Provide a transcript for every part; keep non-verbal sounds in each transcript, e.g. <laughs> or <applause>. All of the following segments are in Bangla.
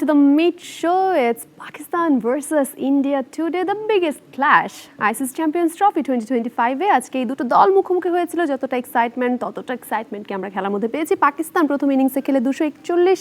to the Meet Show. It's Pakistan versus India today, the biggest clash. ISIS Champions Trophy 2025 এ আজকে এই দুটো দল মুখোমুখি হয়েছিল। যতটা এক্সাইটমেন্ট ততটা এক্সাইটমেন্টকে আমরা খেলার মধ্যে পেয়েছি। পাকিস্তান প্রথম ইনিংসে খেলে দুশো একচল্লিশ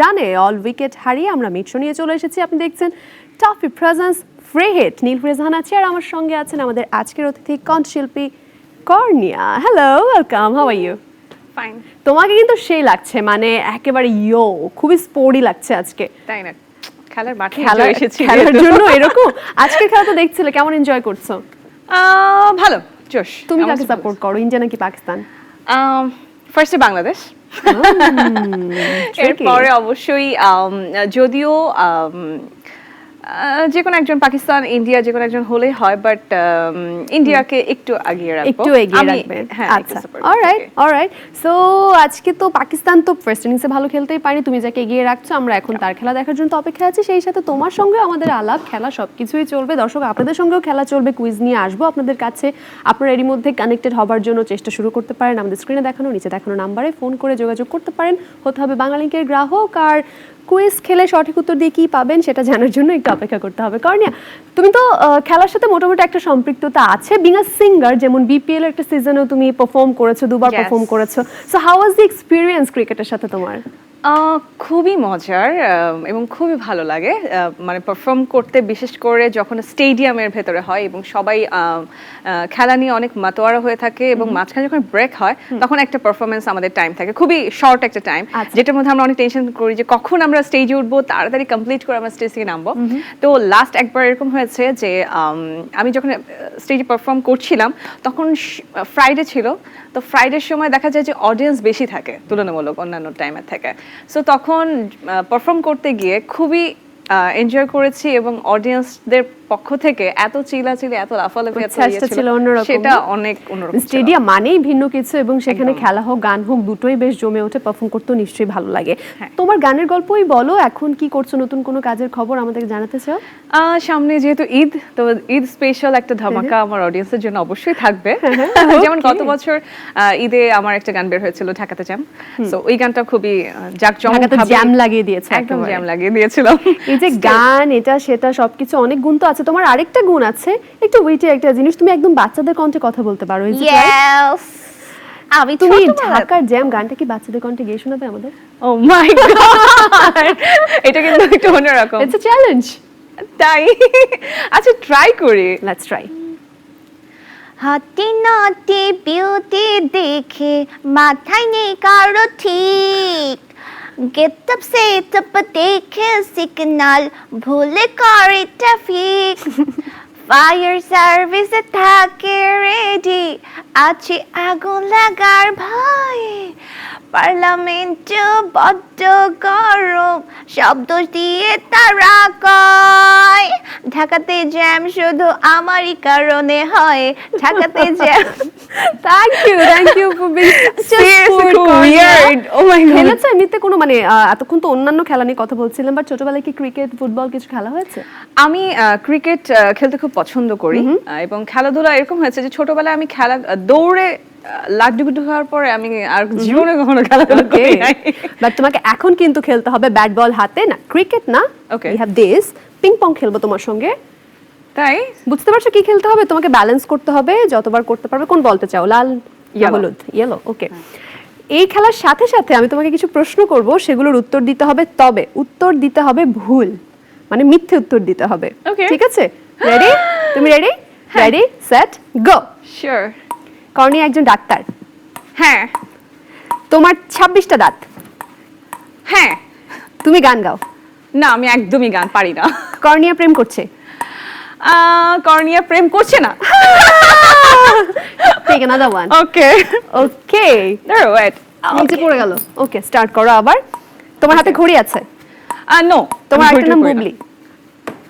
রানে অল উইকেট হারিয়ে আমরা মিট শো নিয়ে চলে এসেছি। আপনি দেখছেন Toffee presents free hit Neel ফ্রেজান আছে আর আমার সঙ্গে আছেন আমাদের আজকের অতিথি কণ্ঠশিল্পী Kornia. Hello welcome how are you fine তোমাকে কিন্তু সেই লাগছে মানে একেবারে ইয়ো খুবই স্পোর্টি লাগছে আজকে। তাই না? খেলার মাঠে খেলা এসেছি। খেলার জন্য এরকম? আজকের খেলা তো দেখছিলে কেমন এনজয় করছ? আহ, ভালো জোশ তুমি কাকে সাপোর্ট করো ইন্ডিয়া নাকি পাকিস্তান ফার্স্টে বাংলাদেশ. এরপরে অবশ্যই যদিও যে কোনো একজন পাকিস্তান ইন্ডিয়া যে কোনো একজন হলেই হয় বাট ইন্ডিয়াকে একটু আগিয়ে রাখব। একটু এগিয়ে রাখবে। হ্যাঁ আচ্ছা। অলরাইট অলরাইট সো আজকে তো পাকিস্তান তো ফার্স্ট ইনিংসে ভালো খেলতেই পারি তুমি যাকে এগিয়ে রাখছো আমরা এখন তার খেলা দেখার জন্য তো অপেক্ষা আছি। সেই সাথে তোমার সঙ্গে আমাদের আলাপ খেলা সবকিছুই চলবে। দর্শক আপনাদের সঙ্গেও খেলা চলবে কুইজ নিয়ে আসব আপনাদের কাছে। আপনারা এরই মধ্যে কানেক্টেড হবার জন্য চেষ্টা শুরু করতে পারেন। আমাদের স্ক্রিনে দেখানো নিচে দেখানো নাম্বারে ফোন করে যোগাযোগ করতে পারেন। হতে হবে বাংলালিংকের গ্রাহক আর কুইজ খেলে সঠিক উত্তর দিয়ে কি পাবেন সেটা জানার জন্য একটু অপেক্ষা করতে হবে। কারণ তুমি তো খেলার সাথে মোটামুটি একটা সম্পৃক্ততা আছে। বিং আ সিঙ্গার যেমন বিপিএল একটা সিজনেও তুমি পারফর্ম করেছ দুবার পারফর্ম করেছ। So how was the experience ক্রিকেটের সাথে তোমার? খুবই মজার এবং খুবই ভালো লাগে। মানে পারফর্ম করতে বিশেষ করে যখন স্টেডিয়ামের ভেতরে হয় এবং সবাই খেলা নিয়ে অনেক মাতোয়ারা হয়ে থাকে এবং মাঝখানে যখন ব্রেক হয় তখন একটা পারফরমেন্স আমাদের টাইম থাকে। খুবই শর্ট একটা টাইম আচ্ছা। যেটার মধ্যে আমরা অনেক টেনশন করি যে কখন আমরা স্টেজে উঠবো তাড়াতাড়ি কমপ্লিট করে আমরা স্টেজ থেকে নামবো। তো লাস্ট একবার এরকম হয়েছে যে আমি যখন স্টেজে পারফর্ম করছিলাম তখন ফ্রাইডে ছিল। তো ফ্রাইডের সময় দেখা যায় যে অডিয়েন্স বেশি থাকে তুলনামূলক অন্যান্য টাইমের থেকে। সো তখন পারফর্ম করতে গিয়ে খুবই এনজয় করেছি এবং অডিয়েন্সদের পক্ষ থেকে এত চিলাচিলি এত লাফালাফি ইয়ে ছিল অন্যরকম। সেটা অনেক অন্যরকম স্টেডিয়াম মানেই ভিন্ন কিছু এবং সেখানে খেলা হোক গান হোক দুটোই বেশ জমে ওঠে পারফর্ম করতেও নিশ্চয়ই ভালো লাগে। হ্যাঁ। তোমার গানের গল্পই বলো এখন কি করছ নতুন কোনো কাজের খবর আমাদেরকে জানাতে চাও? সামনে যেহেতু ঈদ তো ঈদ স্পেশাল একটা ধামাকা আমার অডিয়েন্সের জন্য অবশ্যই থাকবে। <laughs> যেমন হ্যাঁ, গত বছর আহ, ঈদে আমার একটা গান বের হয়েছিল ঢাকাতে জ্যাম। তো ওই গানটা খুবই জাকজমক জ্যাম লাগিয়ে দিয়েছে একদম। জ্যাম লাগিয়ে দিয়েছিলাম। এই যে <laughs> গান এটা সেটা সবকিছু অনেক গুণ তো আছে তোমার আরেকটা গুণ আছে। একটু ওইটি একটা জিনিস তুমি একদম বাচ্চাদের কণ্ঠে কথা বলতে পারো right? ইয়েস আমি তুমি ঢাকার জ্যাম গানটা কি বাচ্চাদের কণ্ঠে গিয়ে শোনাবে আমাদের? Oh my <laughs> God! এটা কিন্তু একটু অন্যরকম। ইটস আ চ্যালেঞ্জ তাই? আচ্ছা ট্রাই করি। লেটস ট্রাই হাতে নাতে বিউটি দেখে মাথায় নেই কারও ঠিক। গেটআপ তপ দেখে সিগনাল ভুলে করে ট্রাফিক ফায়ার সার্ভিসে থাকে রেডি আছে আগুন লাগার ভয় পার্লামেন্ট বড্ড গরম শব্দ দিয়ে তারা কয়। ঢাকাতে জ্যাম শুধু আমারই কারণে হয়। ঢাকাতে jam thank you thank you for being weird. Oh my God. এমনিতে কোনো মানে আহ, এতক্ষণ তো অন্যান্য খেলা নিয়ে কথা বলছিলাম বাট ছোটবেলায় কি ক্রিকেট ফুটবল কিছু খেলা হয়েছে? আমি ক্রিকেট খেলতে খুব পছন্দ করি। এবং খেলাধুলা এরকম হয়েছে যে ছোটবেলায় আমি খেলা দৌড়ে পরে আমি আর জীবনে কখনো খেলাধুলা করি নাই। বাট তোমাকে এখন কিন্তু খেলতে হবে ব্যাট বল হাতে না ক্রিকেট না। Okay. We have this ping pong খেলব তোমার সঙ্গে। তাই? বুঝতে পারছ কি খেলতে হবে? তোমাকে ব্যালেন্স করতে হবে যতবার করতে পারবে কোন বলতে চাও? লাল হলুদ ইয়েলো ওকে এই খেলার সাথে সাথে আমি তোমাকে কিছু প্রশ্ন করব সেগুলোর উত্তর দিতে হবে তবে। উত্তর দিতে হবে ভুল মানে মিথ্যে উত্তর দিতে হবে। ঠিক আছে? রেডি তুমি ready ready set go sure Carney একজন ডাক্তার। হ্যাঁ। তোমার ছাব্বিশটা দাঁত। হ্যাঁ। তুমি গান গাও। না আমি একদমই গান পারি না। কর্নিয়া প্রেম করছে। আহ, কর্নিয়া প্রেম করছে না। Take another one okay okay wait নিচে পড়ে গেল। ওকে স্টার্ট করো আবার। তোমার হাতে ঘড়ি আছে। নো তোমার একটা নাম বুবলি।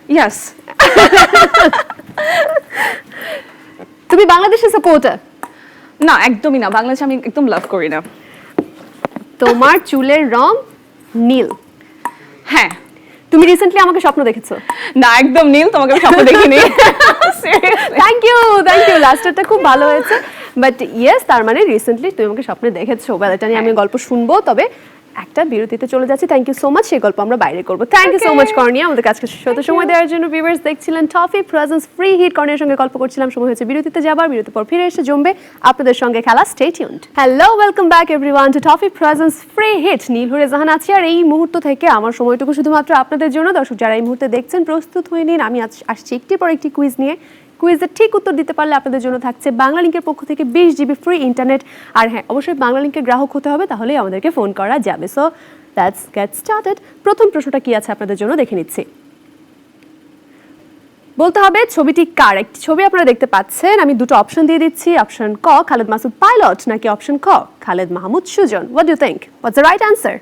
ইয়েস <laughs> তুমি বাংলাদেশের সাপোর্টার না একদমই না। বাংলাদেশ আমি একদম লাভ করি না। তোমার চুলের রং নীল। হ্যাঁ। তুমি রিসেন্টলি আমাকে স্বপ্ন দেখেছ। না একদম নীল তোমাকে আমি স্বপ্ন দেখিনি? থ্যাংক ইউ থ্যাংক ইউ লাস্টারটা খুব ভালো হয়েছে। বাট ইয়েস তার মানে রিসেন্টলি তুমি আমাকে স্বপ্নে দেখেছ। বেলাটা নিয়ে আমি গল্প শুনব তবে একটা বিরতিতে চলে যাচ্ছি। থ্যাংক ইউ সো মাচ সেই গল্প আমরা বাইরে করব। Thank you so. Much cornea আমাদের কাছে শত সময় দেওয়ার জন্য ভিউয়ার্স দেখছিলেন টফি প্রেজেন্স ফ্রি হিট কর্নিয়ার সঙ্গে গল্প করছিলাম। সময় হয়েছে বিরতিতে যাবার। বিরতির পর ফিরে এসে জমবে আপনাদের সঙ্গে খেলা। Stay tuned hello welcome back everyone to Toffee presents free hit Nilhure Jahan আছি আর এই মুহূর্ত থেকে আমার সময়টুকু শুধুমাত্র আপনাদের জন্য। দর্শক যারা এই মুহূর্তে দেখছেন প্রস্তুত হয়ে নিন। আমি আজ আসছি একটি পর একটি কুইজ নিয়ে। কুইজের ঠিক উত্তর দিতে পারলে আপনাদের জন্য থাকছে বাংলা লিঙ্কের পক্ষ থেকে বিশ জিবি ফ্রি ইন্টারনেট আর হ্যাঁ অবশ্যই বাংলা লিঙ্কের গ্রাহক হতে হবে, তাহলেই আমাদেরকে ফোন করা যাবে। সো দ্যাটস গেট স্টার্টেড প্রথম প্রশ্নটা কি আছে আপনাদের জন্য? দেখে নিচ্ছি। বলতে হবে, ছবিটি কার? একটি ছবি আপনারা দেখতে পাচ্ছেন। আমি দুটো অপশন দিয়ে দিচ্ছি। অপশন ক, খালেদ মাসুদ পাইলট নাকি অপশন খ, Khaled Mahmud Sujon? What do think what's the right answer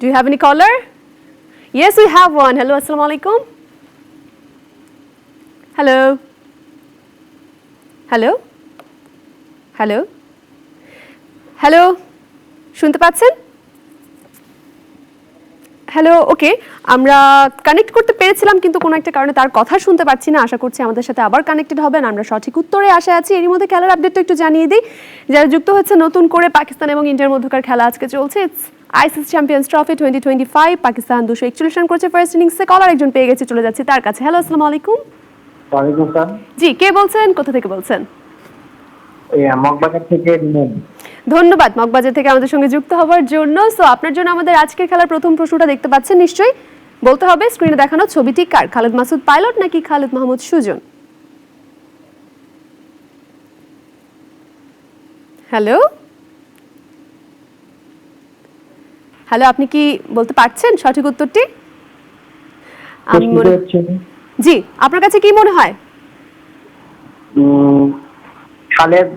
do you have any caller yes we have one hello আসসালামু আলাইকুম। হ্যালো হ্যালো হ্যালো হ্যালো শুনতে পাচ্ছেন? হ্যালো ওকে আমরা কানেক্ট করতে পেরেছিলাম, কিন্তু কোনো একটা কারণে তার কথা শুনতে পাচ্ছি না। আশা করছি আমাদের সাথে আবার কানেক্টেড হবেন। আমরা সঠিক উত্তরে আশা আছি। এরই মধ্যে খেলার আপডেটটা একটু জানিয়ে দিই। যারা যুক্ত হচ্ছে নতুন করে, পাকিস্তান এবং ইন্ডিয়ার মধ্যকার খেলা আজকে চলছে। ICC champions trophy twenty twenty five Pakistan দুশো একচল্লিশ রান করছে। ফার্স্ট ইনিংসে কলার একজন পেয়ে গেছে, চলে যাচ্ছে তার কাছে। হ্যালো আসসালামু আলাইকুম। জি কে বলছেন? কোথা থেকে বলছেন? মগবাজার থেকে ধন্যবাদ মগবাজার থেকে আমাদের সঙ্গে যুক্ত হওয়ার জন্য। সো আপনার জন্য আমাদের আজকের খেলার প্রথম প্রশ্নটা দেখতে পাচ্ছেন নিশ্চয়ই। বলতে হবে স্ক্রিনে দেখানো ছবিটি কার? খালেদ মাসুদ পাইলট নাকি খালেদ মাহমুদ সুজন? হ্যালো হ্যালো আপনি কি বলতে পারছেন সঠিক উত্তরটি? জি আপনার কাছে কি মনে হয়? খালেদ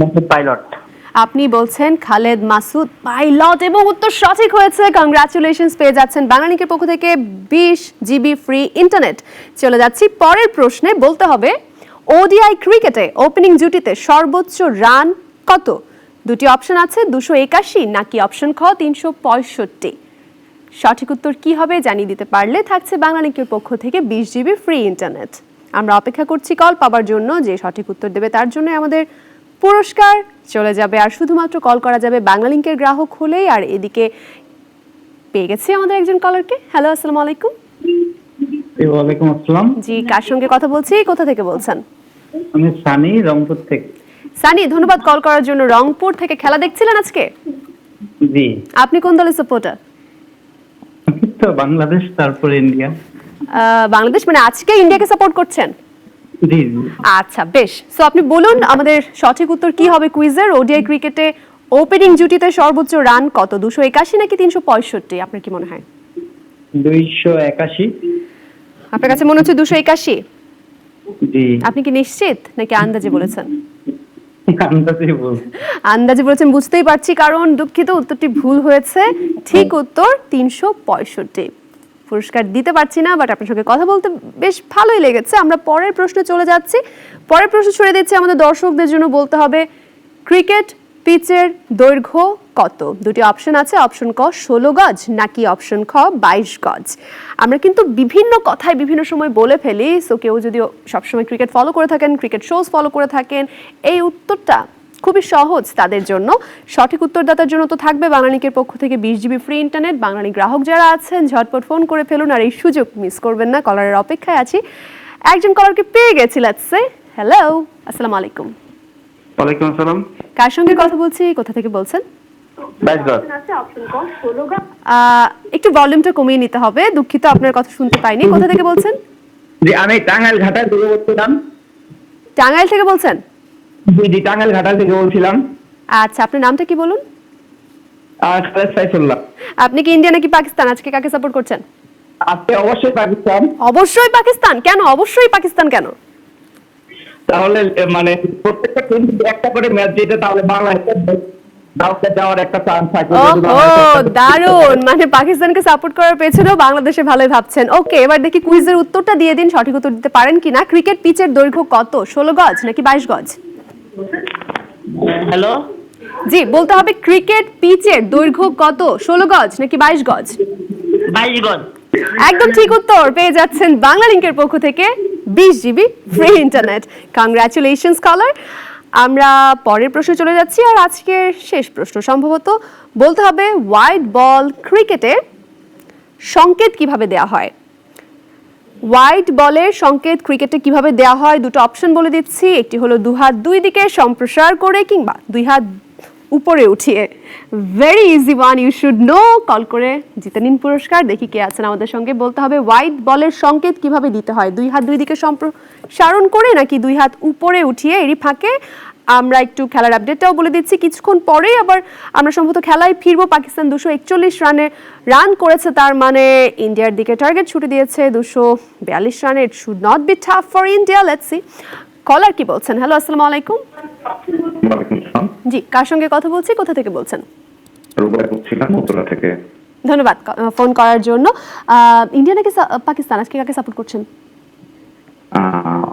মাসুদ পাইলট। আপনি বলছেন খালেদ মাসুদ পাইলট এবং উত্তর সঠিক হয়েছে। কংগ্রাচুলেশনস পেয়ে যাচ্ছেন বাংলালিংকের পক্ষ থেকে বিশ জিবি ফ্রি ইন্টারনেট চলে যাচ্ছি পরের প্রশ্নে বলতে হবে ওডিআই ক্রিকেটে ওপেনিং জুটিতে সর্বোচ্চ রান কত? দুটি অপশন আছে দুশো একাশি নাকি অপশন খ তিনশো পঁয়ষট্টি? সঠিক উত্তর কি হবে জানিয়ে দিতে পারলে থাকছে বাংলালিংকের পক্ষ থেকে বিশ জিবি ফ্রি ইন্টারনেট। আমরা অপেক্ষা করছি কল পাবার জন্য যে সঠিক উত্তর দেবে তার জন্য আমাদের পুরস্কার। চলে যাবে আর শুধুমাত্র কল করা যাবে বাংলালিংকের গ্রাহক হলেই। আর এদিকে পেয়ে গেছি আমাদের একজন কলারকে। হ্যালো আসসালামু আলাইকুম। ওয়ালাইকুম আসসালাম। জি কার সঙ্গে কথা বলছি? কোথা থেকে বলছেন? আমি সানি রংপুর থেকে। সানি ধন্যবাদ কল করার জন্য। রংপুর থেকে খেলা দেখছিলেন আজকে? জি। আপনি কোন দলের সাপোর্টার বাংলাদেশ তারপর ইন্ডিয়া বাংলাদেশ মানে আজকে ইন্ডিয়াকে সাপোর্ট করছেন? জি জি। আচ্ছা বেশ। সো আপনি বলুন আমাদের সঠিক উত্তর কি হবে কুইজের ওডিআই ক্রিকেটে ওপেনিং জুটিতে সর্বোচ্চ রান কত? দুশো একাশি নাকি তিনশো পঁয়ষট্টি? আপনার কি মনে হয়? দুইশো একাশি। আপনার কাছে মনে হচ্ছে দুশো একাশি? আপনি কি নিশ্চিত? নাকি আন্দাজে বলেছেন? আন্দাজে বলেছেন বুঝতেই পারছি কারণ দুঃখিত উত্তরটি ভুল হয়েছে। ঠিক উত্তর তিনশো পঁয়ষট্টি। পুরস্কার দিতে পারছি না বাট আপনার সঙ্গে কথা বলতে বেশ ভালোই লেগেছে। আমরা পরের প্রশ্নে চলে যাচ্ছি। পরের প্রশ্ন ছড়ে দিচ্ছি আমাদের দর্শকদের জন্য বলতে হবে ক্রিকেট পিচের দৈর্ঘ্য কত? দুটি অপশন আছে, অপশন ক, ষোলো গজ, নাকি অপশন খ, বাইশ গজ। আমরা কিন্তু বিভিন্ন কথায় বিভিন্ন সময় বলে ফেলি সো কেউ যদি সবসময় ক্রিকেট ফলো করে থাকেন ক্রিকেট শোজ ফলো করে থাকেন, এই উত্তরটা খুবই সহজ তাদের জন্য। সঠিক উত্তরদাতার জন্য তো থাকবে বাংলালিকের পক্ষ থেকে বিশ জিবি ফ্রি ইন্টারনেট বাঙালি গ্রাহক যারা আছেন, ঝটপট ফোন করে ফেলুন আর এই সুযোগ মিস করবেন না কলারের অপেক্ষায় আছি। একজন কলারকে পেয়ে গেছি লেটসে হ্যালো আসসালামু আলাইকুম। ওয়ালাইকুম আসসালাম। কার সঙ্গে কথা বলছি? কোথা থেকে বলছেন? একটু ভলিউমটা কমিয়ে নিতে হবে। দুঃখিত আপনার কথা শুনতে পাইনি। কোথা থেকে বলছেন? জি আমি টাঙ্গাইল ঘাটাল থেকে বলছিলাম। টাঙ্গাইল থেকে বলছেন? জি জি টাঙ্গাইল ঘাটাল থেকে বলছিলাম। আচ্ছা আপনার নামটা কি বলুন? সাইফুল্লাহ। আপনি কি ইন্ডিয়া নাকি পাকিস্তান? আজকে কাকে সাপোর্ট করছেন? আজকে অবশ্যই পাকিস্তান। অবশ্যই পাকিস্তান। কেন? অবশ্যই পাকিস্তান কেন? তাহলে মানে প্রত্যেকটা টিম যদি একটা করে ম্যাচ জিতে তাহলে বাংলাদেশের যাওয়ার একটা চান্স থাকে যদি ওহো বাংলাদেশ দারুণ! মানে পাকিস্তানকে সাপোর্ট করার পেছনেও বাংলাদেশে ভালোই ভাবছেন। ওকে এবার দেখি কুইজের উত্তরটা দিয়ে দিন সঠিক উত্তর দিতে পারেন কিনা। ক্রিকেট পিচের দৈর্ঘ্য কত? ষোলো গজ নাকি বাইশ গজ? হ্যালো জি বলতে হবে ক্রিকেট পিচের দৈর্ঘ্য কত? ষোলো গজ নাকি বাইশ গজ? বাইশ গজ। একদম ঠিক উত্তর পেয়ে যাচ্ছেন বাংলা লিংকের পক্ষ থেকে। বিশ GB free internet congratulations caller আমরা পরের প্রশ্নে চলে যাচ্ছি, আর আজকের শেষ প্রশ্ন সম্ভবত বলতে হবে হোয়াইট বল ক্রিকেটে সংকেত কীভাবে দেওয়া হয়? হোয়াইট বলের সংকেত ক্রিকেটে কীভাবে দেওয়া হয়? দুটো অপশন বলে দিচ্ছি, একটি হলো দু হাত দুই দিকে সম্প্রসার করে কিংবা দুই হাত উপরে উঠিয়ে। Very easy one you should know call করে জিতে নিন পুরস্কার, দেখি কে আছেন আমাদের সঙ্গে। বলতে হবে হোয়াইট বলের সংকেত কীভাবে দিতে হয়? দুই হাত দুই দিকে সম্প্রসারণ করে নাকি দুই হাত উপরে উঠিয়ে এরই ফাঁকে? আমরা একটু খেলার আপডেটটাও বলে দিচ্ছি। কিছুক্ষণ পরেই আবার আমরা সম্ভবত খেলায় ফিরবো। পাকিস্তান দুশো একচল্লিশ রানে রান করেছে তার মানে ইন্ডিয়ার দিকে টার্গেট ছুটে দিয়েছে দুশো বিয়াল্লিশ রানে it should not be tough for India let's caller কি বলছেন? হ্যালো আসসালামু আলাইকুম। জি কার সঙ্গে কথা বলছি? কোথা থেকে বলছেন? রুবাই বলছিলাম উত্তরা থেকে। ধন্যবাদ ফোন করার জন্য। ইন্ডিয়া নাকি পাকিস্তান? আজকে কাকে সাপোর্ট করছেন?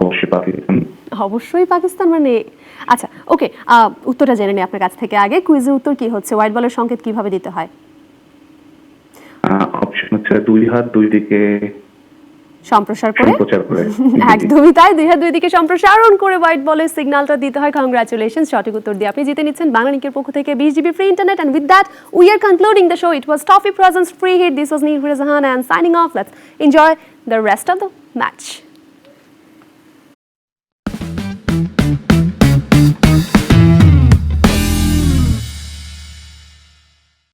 অবশ্যই পাকিস্তান। অবশ্যই পাকিস্তান মানে আচ্ছা ওকে উত্তরটা জেনে নিই আপনার কাছ থেকে আগে। কুইজের উত্তর কি হচ্ছে? হোয়াইট বলের সংকেত কীভাবে দিতে হয়? অপশন হচ্ছে দুই হাত দুই দিকে সম্প্রসার করে। <laughs> একদমই তাই। দুই হাত দুই দিকে সম্প্রসারণ করে হোয়াইট বলের সিগন্যালটা দিতে হয়। কংগ্রাচুলেশন সঠিক উত্তর দিয়ে। আপনি জিতে নিচ্ছেন বাংলানিকের পক্ষ থেকে বিশ GB free internet and with that we are concluding the show it was Toffee presents free hit this was Neel Jahan and signing off let's enjoy the rest of the match